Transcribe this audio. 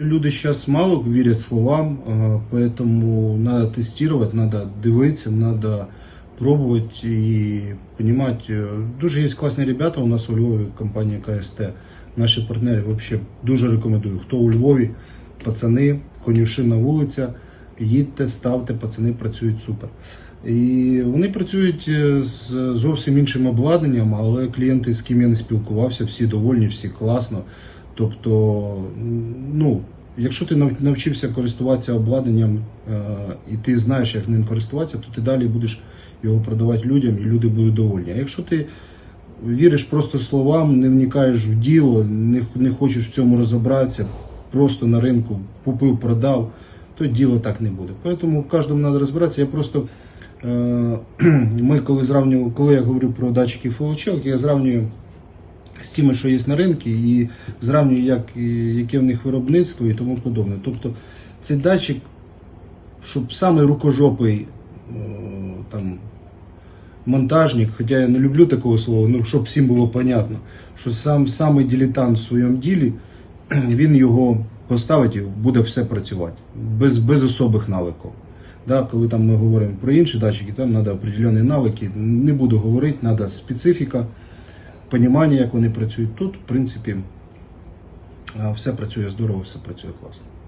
Люди сейчас мало верят словам, а, поэтому надо тестировать, надо дивитися, надо пробовать и понимать. Э, Дуже є класні ребята у нас у Львові, компанія КСТ. Наші партнери вообще дуже рекомендую. Хто у Львові, пацани, конюшина вулиця, їдьте, ставте, пацани працюють супер. І вони працюють з зовсім іншим обладнанням, але клієнти, з ким я не спілкувався, всі довольні, всі класно. Тобто, ну, якщо ти навчився користуватися обладнанням е, і ти знаєш, як з ним користуватися, то ти далі будеш його продавати людям і люди будуть довольні. А якщо ти віриш просто словам, не вникаєш в діло, не, не хочеш в цьому розібратися, просто на ринку купив, продав, то діло так не буде. Тому в кожному треба розбиратися. Я просто е, ми коли зравнюємо, коли я говорю про датчики фолочок, я зравнюю з тими, що є на ринку, і зравнюю, як, яке в них виробництво і тому подобне. Тобто цей датчик, щоб самий рукожопий е, там, монтажник, хоча я не люблю такого слова, ну щоб всім було понятно, що сам самий дилетант в своєму ділі, він його поставить і буде все працювати без, без особих навиків. Да, коли там ми говоримо про інші датчики, там треба определені навики. Не буду говорити, треба специфіка, понімання, як вони працюють. Тут, в принципі, все працює здорово, все працює класно.